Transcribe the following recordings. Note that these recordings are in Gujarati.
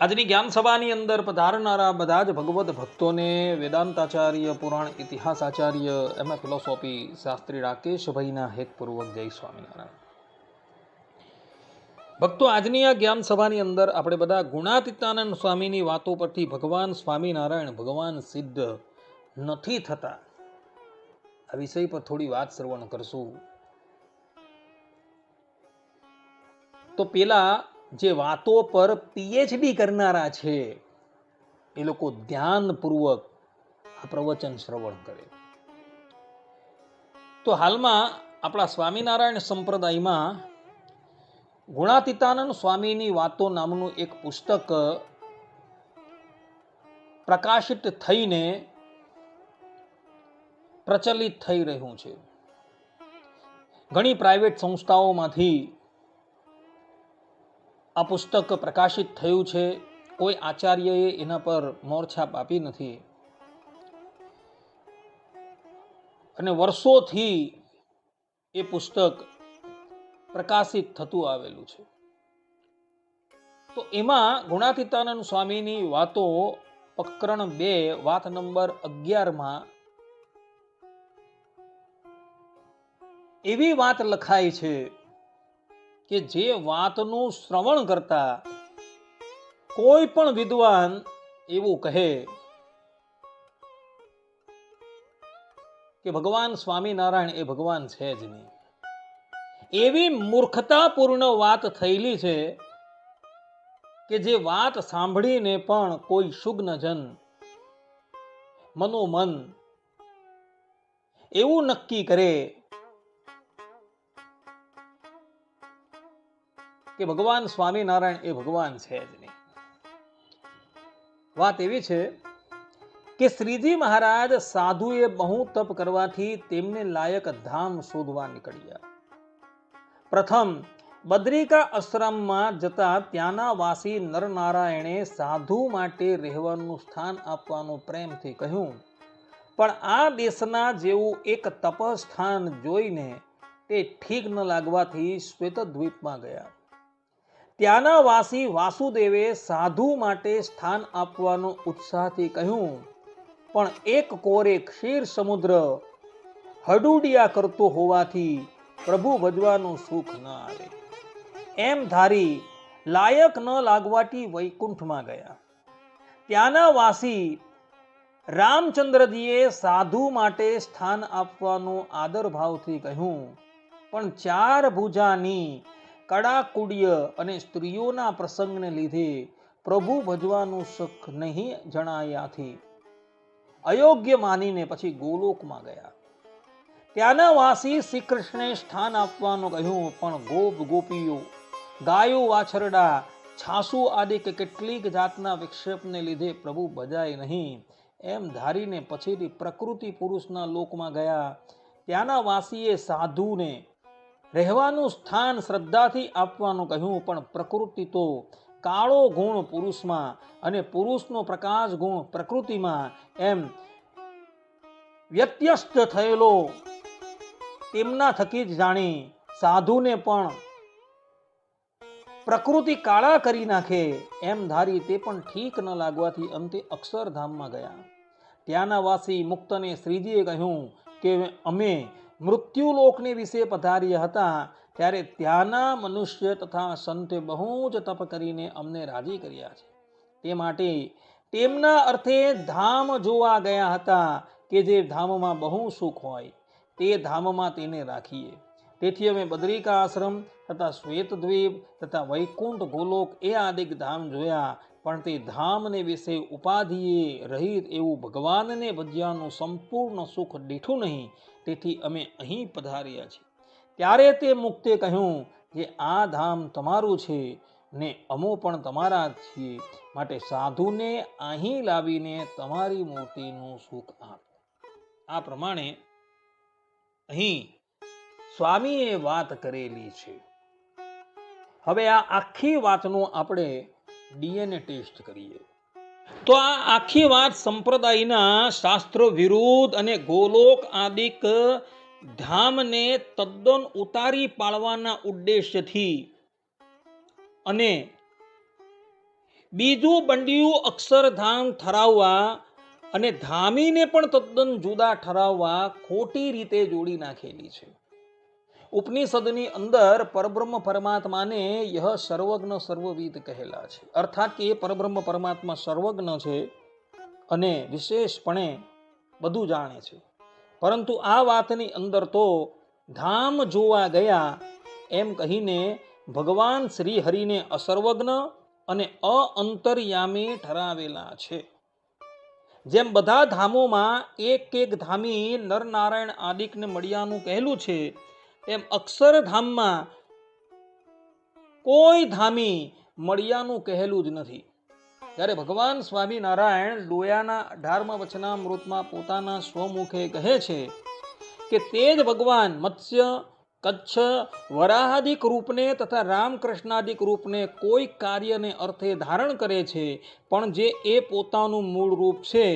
આજની જ્ઞાન સભાની અંદર પધારનારા બધા જ ભગવદ્ ભક્તોને વેદાંતાચાર્ય, પુરાણ ઇતિહાસ આચાર્ય એમાં ફિલોસોફી શાસ્ત્રી રાકેશભાઈના હેતપૂર્વક જય સ્વામિનારાયણ. ભક્તો, આજની આ જ્ઞાન સભાની અંદર આપણે બધા ગુણાતીતાનંદ સ્વામીની વાતો પરથી ભગવાન સ્વામિનારાયણ, ભગવાન સિદ્ધ નથી થતા. આ વિષય પર થોડી વાત શ્રવણ કરશું. તો પેલા જે વાતો પર પીએચડી કરનારા છે, એ લોકો ધ્યાનપૂર્વક આ પ્રવચન શ્રવણ કરે. તો હાલમાં આપણા સ્વામિનારાયણ સંપ્રદાયમાં ગુણાતીતાનંદ સ્વામીની વાતો નામનું એક પુસ્તક પ્રકાશિત થઈને પ્રચલિત થઈ રહ્યું છે. ઘણી પ્રાઇવેટ સંસ્થાઓમાંથી આ પુસ્તક પ્રકાશિત થયું છે. કોઈ આચાર્યએ એના પર મોરછાપ આપી નથી. અને વર્ષોથી એ પુસ્તક પ્રકાશિત થતું આવેલું છે. તો એમાં ગુણાતીતાનંદ સ્વામીની વાતો પ્રકરણ બે, વાત નંબર અગિયારમાં એવી વાત લખાય છે. કે જે વાતનું શ્રવણ કરતા કોઈ પણ વિદ્વાન એવું કહે કે ભગવાન સ્વામિનારાયણ એ ભગવાન છે જ નહીં. એવી મૂર્ખતાપૂર્ણ વાત થયેલી છે કે જે વાત સાંભળીને પણ કોઈ શુગ્નજન મનોમન એવું નક્કી કરે કે ભગવાન સ્વામિનારાયણ એ ભગવાન છે જ નહીં. વાત એવી છે કે શ્રીજી મહારાજ સાધુએ બહુ તપ કરવાથી તેમને લાયક ધામ શોધવા નીકળ્યા. પ્રથમ, બદ્રિકા આશ્રમમાં જતા ત્યાંના વાસી નરનારાયણે સાધુ માટે રહેવાનું સ્થાન આપવાનું પ્રેમથી કહ્યું, પણ આ દેશના જેવું એક તપસ્થાન જોઈને તે ઠીક ન લાગવાથી શ્વેતદ્વીપમાં ગયા. ત્યાંના વાસી વાસુદેવે સાધુ માટે સ્થાન આપવાનો ઉત્સાહથી કહ્યું, પણ એક કોરે ક્ષીર સમુદ્ર હડુડિયા કરતો હોવાથી પ્રભુ ભજવાનું સુખ ન આવે. એમ ધારી લાયક ન લાગવાથી વૈકુંઠમાં ગયા. ત્યાંના વાસી રામચંદ્રજીએ સાધુ માટે સ્થાન આપવાનું આદર ભાવથી કહ્યું, પણ ચાર ભુજાની કડાકુડિય અને સ્ત્રીઓના પ્રસંગને લીધે પ્રભુ ભજવાનું સુખ નહીં જણાયાથી. અયોગ્ય માનીને પછી ગોલોકમાં ગયા. ત્યાંના વાસી શ્રી કૃષ્ણે સ્થાન આપવાનું કહ્યું, પણ ગોપ ગોપીઓ, ગાયો વાછરડા, છાસુ આદિ કે કેટલીક જાતના વિક્ષેપને લીધે પ્રભુ ભજાય નહીં. એમ ધારીને પછીથી પ્રકૃતિ પુરુષના લોકમાં ગયા. ત્યાંના વાસીએ સાધુને રહેવાનું સ્થાન શ્રદ્ધાથી આપવાનું કહ્યું, પણ પ્રકૃતિ તો કાળો ગુણ પુરુષમાં અને પુરુષનો પ્રકાશ ગુણ પ્રકૃતિમાં એમ વ્યત્યસ્ત થયેલો. તેમના થકી જ જાણી સાધુને પણ પ્રકૃતિ કાળા કરી નાખે એમ ધારી તે પણ ઠીક ન લાગવાથી અંતે અક્ષરધામમાં ગયા. ત્યાંના વાસી મુક્તને શ્રીજીએ કહ્યું કે અમે મૃત્યુલોકની વિશે પધાર્યા હતા, ત્યારે ત્યાંના મનુષ્ય તથા સંતે બહુ જ તપ કરીને અમને રાજી કર્યા છે. તે માટે તેમના અર્થે ધામ જોવા ગયા હતા કે જે ધામમાં બહુ સુખ હોય, તે ધામમાં તેને રાખીએ. તેથી અમે બદ્રિકા આશ્રમ તથા શ્વેતદ્વીપ તથા વૈકુંઠ ગોલોક એ આદિક ધામ જોયા, પણ તે ધામને વિશે ઉપાધિએ રહિત એવું ભગવાનને ભજ્યાનું સંપૂર્ણ સુખ દીઠું નહીં તેથી અમે અહીં પધાર્યા છીએ. ત્યારે તે મુક્તે કહ્યું જે આ ધામ તમારું છે ને અમો પણ તમારા જ છીએ. માટે સાધુને અહીં લાવીને તમારી મૂર્તિનું સુખ આપો. આ પ્રમાણે અહીં સ્વામીએ વાત કરેલી છે. હવે આ આખી વાતનું આપણે ડીએનએ ટેસ્ટ કરીએ. તો આ આખી વાત સંપ્રદાયના શાસ્ત્રો વિરુદ્ધ અને ગોલોક આદિક ધામને તદ્દન ઉતારી પાડવાના ઉદ્દેશ્યથી. અને બીજું બંડિયું અક્ષરધામ ઠરાવવા અને ધામીને પણ તદ્દન જુદા ઠરાવવા ખોટી રીતે જોડી નાખેલી છે. ઉપનિષદની અંદર પરબ્રહ્મ પરમાત્માને યહ સર્વજ્ઞ સર્વવિદ કહેલા છે. અર્થાત કે એ પરબ્રહ્મ પરમાત્મા સર્વજ્ઞ છે અને વિશેષપણે બધું જાણે છે. પરંતુ આ વાતની અંદર તો ધામ જોવા ગયા એમ કહીને ભગવાન શ્રી હરિને અસર્વજ્ઞ અને અઅંતર્યામી ઠરાવેલા છે. જેમ બધા ધામોમાં એક એક ધામી નરનારાયણ આદિકને મળ્યાનું કહેલું છે એમ અક્ષરધામમાં કોઈ ધામી મળ્યાનું કહેલું જ નથી. જ્યારે ભગવાન સ્વામિનારાયણ લોયાના અઢારમા વચનામૃતમાં પોતાના સ્વમુખે કહે છે કે તે જ ભગવાન મત્સ્ય, કચ્છ, વરાહાદિક રૂપને તથા રામકૃષ્ણાદિક રૂપને કોઈ કાર્યને અર્થે ધારણ કરે છે, પણ જે એ પોતાનું મૂળ રૂપ છે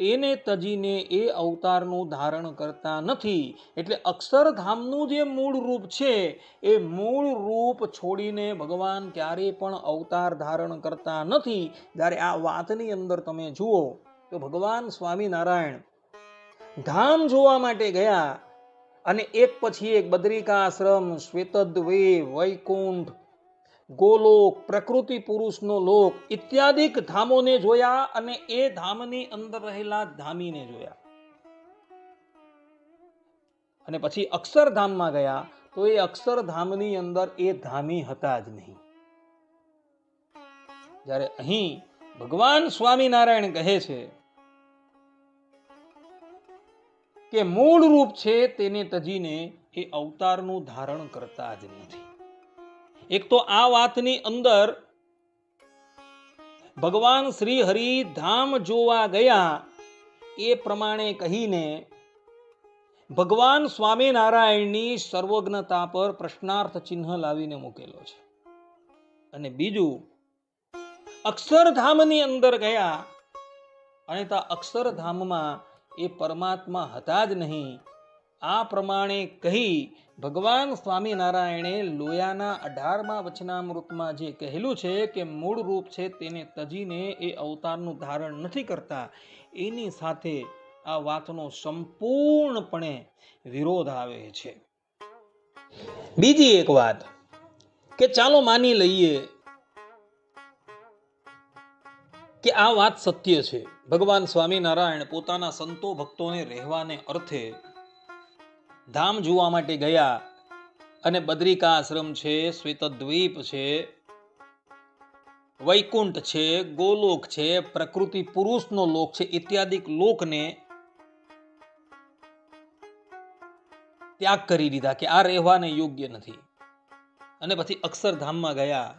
તેને તજીને એ અવતારનું ધારણ કરતા નથી. એટલે અક્ષરધામનું જે મૂળ રૂપ છે, એ મૂળ રૂપ છોડીને ભગવાન ક્યારેય પણ અવતાર ધારણ કરતા નથી. જ્યારે આ વાતની અંદર તમે જુઓ, તો ભગવાન સ્વામિનારાયણ ધામ જોવા માટે ગયા અને એક પછી એક બદ્રિકાશ્રમ, શ્વેતદ્વે, વૈકુંઠ ગોલોક, પ્રકૃતિ પુરુષનો લોક, ઇત્યાદિક ધામોને જોયા અને એ ધામની અંદર રહેલા ધામીને જોયા. અને પછી અક્ષરધામમાં ગયા તો એ અક્ષરધામની અંદર એ ધામી હતા જ નહીં. જ્યારે અહીં ભગવાન સ્વામિનારાયણ કહે છે કે મૂળ રૂપ છે તેને તજીને એ અવતારનું ધારણ કરતા જ નથી. એક તો આ વાતની અંદર ભગવાન શ્રી હરિ ધામ જોવા ગયા એ પ્રમાણે કહીને ભગવાન સ્વામિનારાયણની સર્વજ્ઞતા પર પ્રશ્નાર્થ ચિહ્ન લાવીને મૂકેલો છે. અને બીજું, અક્ષરધામની અંદર ગયા અને ત્યાં અક્ષરધામમાં એ પરમાત્મા હતા જ નહીં આ પ્રમાણે કહી ભગવાન સ્વામિનારાયણે લોયાના અઢારમા વચનામૃતમાં જે કહેલું છે કે મૂળ રૂપ છે તેને તજીને એ અવતારનું ધારણ નથી કરતા, એની સાથે આ વાતનો સંપૂર્ણપણે વિરોધ આવે છે. બીજી એક વાત કે ચાલો માની લઈએ કે આ વાત સત્ય છે. ભગવાન સ્વામિનારાયણ પોતાના સંતો ભક્તોને રહેવાને અર્થે ધામ જોવા માટે ગયા અને બદ્રિકા આશ્રમ છે, શ્વેતદ્વીપ છે, વૈકુંઠ છે, ગોલોક છે, પ્રકૃતિ પુરુષનો લોક છે, ઇત્યાદિક લોકને ત્યાગ કરી દીધા કે આ રહેવાને યોગ્ય નથી. અને પછી અક્ષરધામમાં ગયા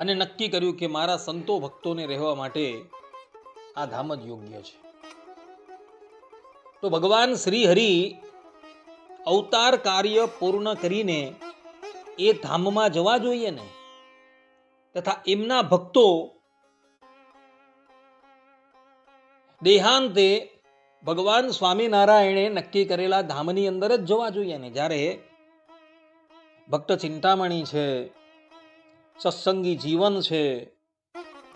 અને નક્કી કર્યું કે મારા સંતો ભક્તોને રહેવા માટે આ ધામ જ યોગ્ય છે. તો ભગવાન શ્રી હરિ અવતાર કાર્ય પૂર્ણ કરીને એ ધામમાં જવા જોઈએ ને? તથા એમના ભક્તો દેહાંતે ભગવાન સ્વામિનારાયણે નક્કી કરેલા ધામની અંદર જ જવા જોઈએ ને? જ્યારે ભક્ત ચિંતામણી છે, સત્સંગી જીવન છે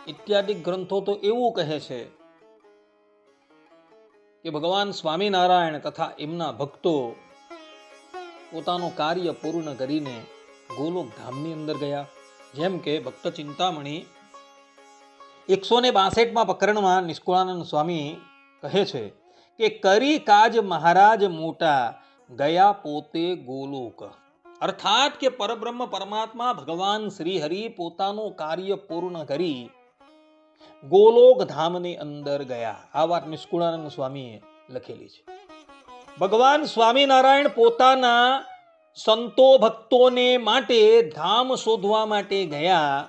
ઇત્યાદિ ગ્રંથો તો એવું કહે છે કે ભગવાન સ્વામિનારાયણ તથા એમના ભક્તો પોતાનું કાર્ય પૂર્ણ કરીને ગોલોક ધામની અંદર ગયા. જેમ કે ભક્ત ચિંતામણી એકસો ને બાસઠમાં પ્રકરણમાં નિષ્કુળાનંદ સ્વામી કહે છે કે કરી કાજ મહારાજ મોટા, ગયા પોતે ગોલોક. અર્થાત કે પરબ્રહ્મ પરમાત્મા ભગવાન શ્રી હરિ પોતાનું કાર્ય પૂર્ણ કરી ગોલોક ધામની અંદર ગયા. આ વાત નિષ્કુળાનંદ સ્વામીએ લખેલી છે. ભગવાન સ્વામિનારાયણ પોતાના સંતો ભક્તોને માટે ધામ શોધવા માટે ગયા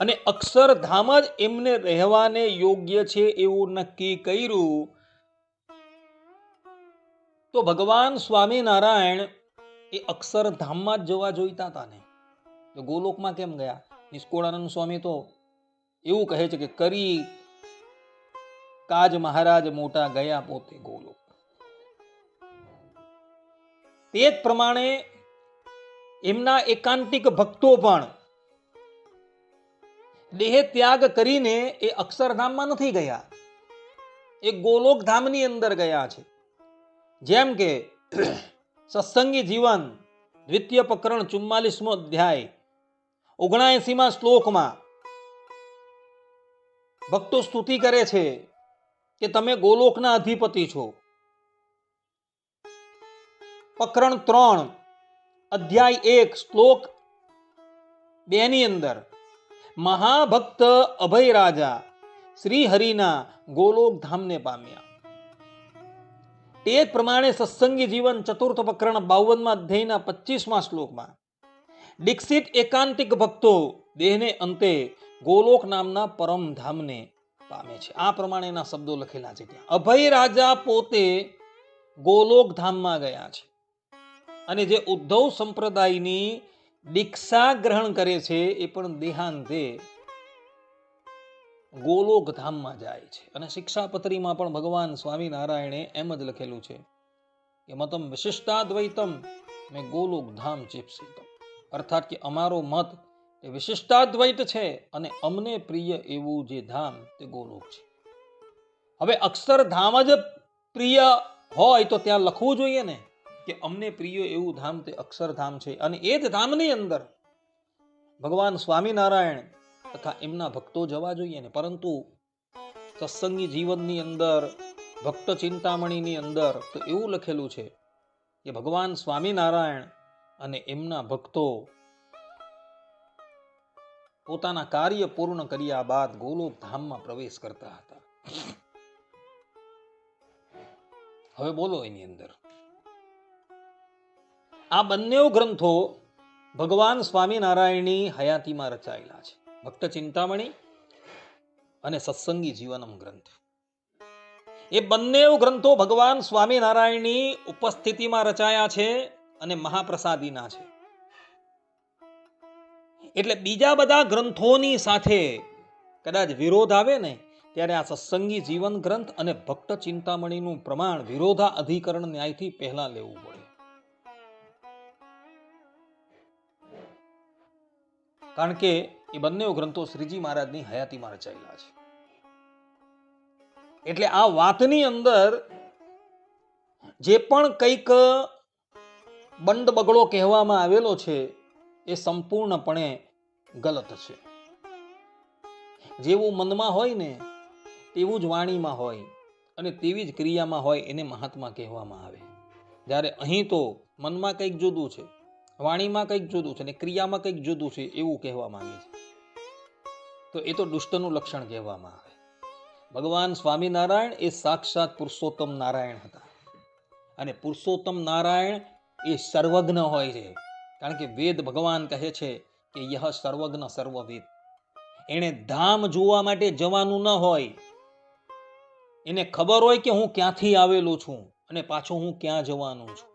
અને અક્ષરધામ જ એમને રહેવાને યોગ્ય છે એવું નક્કી કર્યું. તો ભગવાન સ્વામિનારાયણ એ અક્ષરધામમાં જ જવા જોઈતા હતા ને? તો ગોલોકમાં કેમ ગયા? નિષ્કોળાનંદ સ્વામી તો એવું કહે છે કે કરી કાજ મહારાજ મોટા ગયા પોતે ગોલોક. તે જ પ્રમાણે એમના એકાંતિક ભક્તો પણ દેહ ત્યાગ કરીને એ અક્ષરધામમાં નથી ગયા. એ ગોલોક ધામની અંદર ગયા છે. જેમ કે સત્સંગી જીવન, દ્વિતીય પ્રકરણ ચુમ્માલીસમો અધ્યાય ઓગણાએસીમાં શ્લોકમાં ભક્તો સ્તુતિ કરે છે કે તમે ગોલોકના અધિપતિ છો. પ્રકરણ ત્રણ, અધ્યાય એક, શ્લોક બે અંદર, મહાભક્ત અભય રાજા શ્રી હરિના ગોલોક ધામને પામ્યા. તે જ પ્રમાણે સત્સંગી જીવન ચતુર્થ પ્રકરણ બાવનમાં અધ્યાયના પચીસમાં શ્લોકમાં, દીક્ષિત એકાંતિક ભક્તો દેહને અંતે ગોલોક નામના પરમ ધામને પામે છે. આ પ્રમાણેના શબ્દો લખેલા છે ત્યાં. અભય રાજા પોતે ગોલોક ધામમાં ગયા છે અને જે ઉદ્ધવ સંપ્રદાયની દીક્ષા ગ્રહણ કરે છે એ પણ દેહાંતે ગોલોક ધામમાં જાય છે. અને શિક્ષાપત્રીમાં પણ ભગવાન સ્વામિનારાયણે એમ જ લખેલું છે કે, મતમ વિશિષ્ટાદ્વૈતમ, મેં ગોલોક ધામ ચિપ્સિતમ. અર્થાત કે અમારો મત એ વિશિષ્ટાદ્વૈત છે અને અમને પ્રિય એવું જે ધામ તે ગોલોક છે. હવે અક્ષરધામ જ પ્રિય હોય તો ત્યાં લખવું જોઈએ ને કે અમને પ્રિય એવું ધામ તે અક્ષરધામ છે અને એ જ ધામની અંદર ભગવાન સ્વામિનારાયણ તથા એમના ભક્તો જવા જોઈએ ને. પરંતુ સત્સંગી જીવનની અંદર, ભક્ત ચિંતામણીની અંદર તો એવું લખેલું છે કે ભગવાન સ્વામિનારાયણ અને એમના ભક્તો પોતાના કાર્ય પૂર્ણ કર્યા બાદ ગોલોક ધામમાં પ્રવેશ કરતા હતા. હવે બોલો એની અંદર. આ બંને ગ્રંથો ભગવાન સ્વામિનારાયણની હયાતીમાં રચાયેલા છે. ભક્ત ચિંતામણી અને સત્સંગી જીવનમ ગ્રંથ. એ બંને ગ્રંથો ભગવાન સ્વામિનારાયણની ઉપસ્થિતિમાં રચાયા છે અને મહાપ્રસાદીના છે. એટલે બીજા બધા ગ્રંથોની સાથે કદાચ વિરોધ આવે ને, ત્યારે આ સત્સંગી જીવન ગ્રંથ અને ભક્ત ચિંતામણીનું પ્રમાણ વિરોધા અધિકરણ ન્યાયથી પહેલા લેવું પડે. કારણ કે એ બંને ગ્રંથો શ્રીજી મહારાજની હયાતીમાં રચાયેલા છે. એટલે આ વાતની અંદર જે પણ કંઈક બંડ બગડો કહેવામાં આવેલો છે એ સંપૂર્ણપણે ગલત છે. જેવું મનમાં હોય ને, તેવું જ વાણીમાં હોય અને તેવી જ ક્રિયામાં હોય એને મહાત્મા કહેવામાં આવે. જ્યારે અહીં તો મનમાં કંઈક જુદું છે, વાણીમાં કંઈક જુદું છે ને ક્રિયામાં કંઈક જુદું છે એવું કહેવા માંગે છે. તો એ તો દુષ્ટનું લક્ષણ કહેવામાં આવે. ભગવાન સ્વામિનારાયણ એ સાક્ષાત પુરુષોત્તમ નારાયણ હતા. અને પુરુષોત્તમ નારાયણ એ સર્વજ્ઞ હોય છે. કારણ કે વેદ ભગવાન કહે છે કે યહ સર્વજ્ઞ સર્વવેદ. એણે ધામ જોવા માટે જવાનું ન હોય. એને ખબર હોય કે હું ક્યાંથી આવેલો છું અને પાછો હું ક્યાં જવાનું છું.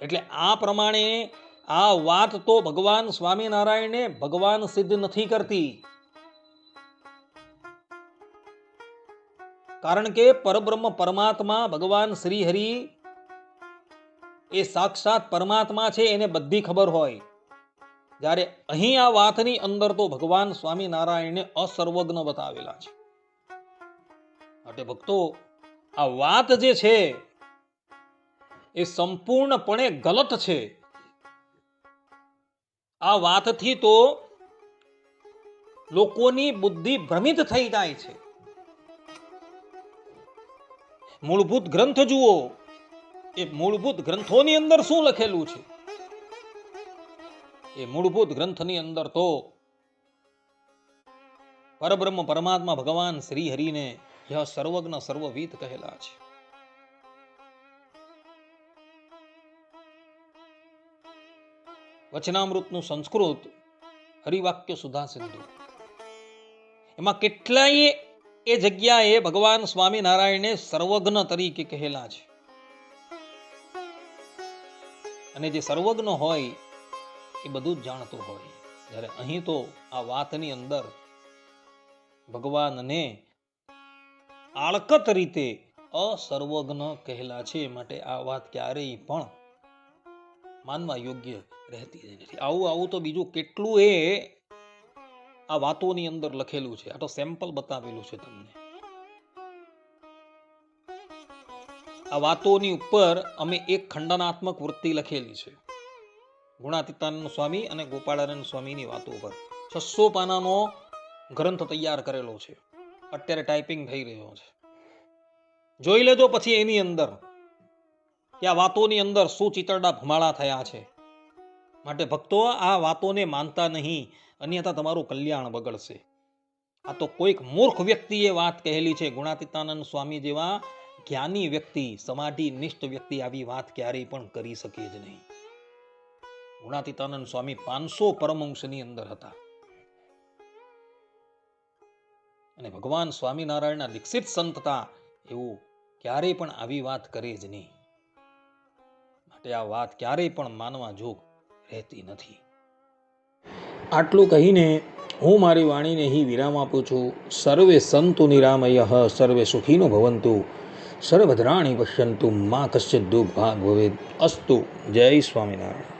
એટલે આ પ્રમાણે આ વાત તો ભગવાન સ્વામિનારાયણે ભગવાન સિદ્ધ નથી કરતી. કારણ કે પરબ્રહ્મ પરમાત્મા ભગવાન શ્રી હરિ એ સાક્ષાત પરમાત્મા છે એને બધી ખબર હોય. જ્યારે અહીં આ વાતની અંદર તો ભગવાન સ્વામિનારાયણને અસર્વજ્ઞ બતાવેલા છે. માટે ભક્તો, આ વાત જે છે એ સંપૂર્ણપણે ગલત છે. આ વાતથી તો લોકોની બુદ્ધિ ભ્રમિત થઈ જાય છે. મૂળભૂત ગ્રંથ જુઓ એ મૂળભૂત ગ્રંથોની અંદર શું લખેલું છે? એ મૂળભૂત ગ્રંથની અંદર તો પરબ્રહ્મ પરમાત્મા ભગવાન શ્રી હરિને યહ સર્વજ્ઞ સર્વવિદ કહેલા છે. વચનામૃતનું સંસ્કૃત હરિવાક્ય સુધા સિંધુ. એમાં કેટલાય એ જગ્યાએ ભગવાન સ્વામિનારાયણે સર્વજ્ઞ તરીકે કહેલા છે. અને જે સર્વજ્ઞ હોય, એ બધું જ જાણતું હોય. જ્યારે અહીં તો આ વાતની અંદર ભગવાનને આળકત રીતે અસર્વજ્ઞ કહેલા છે માટે આ વાત ક્યારેય પણ માનવા યોગ્ય રહેતી નથી. આવું આવું તો બીજું કેટલું એ આ વાતોની અંદર લખેલું છે. આ તો સેમ્પલ બતાવેલું છે તમને. વાતોની ઉપર અમે એક ખંડનાત્મક વૃત્તિ લખેલી છે. ગુણાતીતાનંદ સ્વામી અને ગોપાળાનંદ સ્વામીની વાતો પર છસો પાનાનો ગ્રંથ તૈયાર કરેલો છે. અત્યારે ટાઈપિંગ થઈ રહ્યો છે. જોઈ લેજો પછી એની અંદર કે આ વાતોની અંદર શું ચિતરડા ભમાળા થયા છે. માટે ભક્તો આ વાતોને માનતા નહીં. અન્યથા તમારું કલ્યાણ બગડશે. આ તો કોઈક મૂર્ખ વ્યક્તિએ વાત કહેલી છે, ગુણાતીતાનંદ સ્વામી જેવા જ્ઞાની વ્યક્તિ સમાધિ નિષ્ઠ વ્યક્તિ આવી વાત ક્યારેય પણ કરી શકે જ નહીં. ગુણાતીતાનંદ સ્વામી પાંચસો પરમવંશની અંદર હતા. અને ભગવાન સ્વામિનારાયણના દીક્ષિત સંતતા એવું ક્યારેય પણ આવી વાત કરે જ નહીં. માટે આ વાત ક્યારેય પણ માનવા જોગ રહેતી નથી. આટલું કહીને હું મારી વાણીને અહીં વિરામ આપું છું. સર્વે સંતુ નિરામય, સર્વે સુખીનો ભવંતુ. સર્વભદ્રાણી પશ્યંતુ મા કશ્ચિત દુઃખ ભાગ ભવેદ અસ્તુ જય સ્વામિનારાયણ.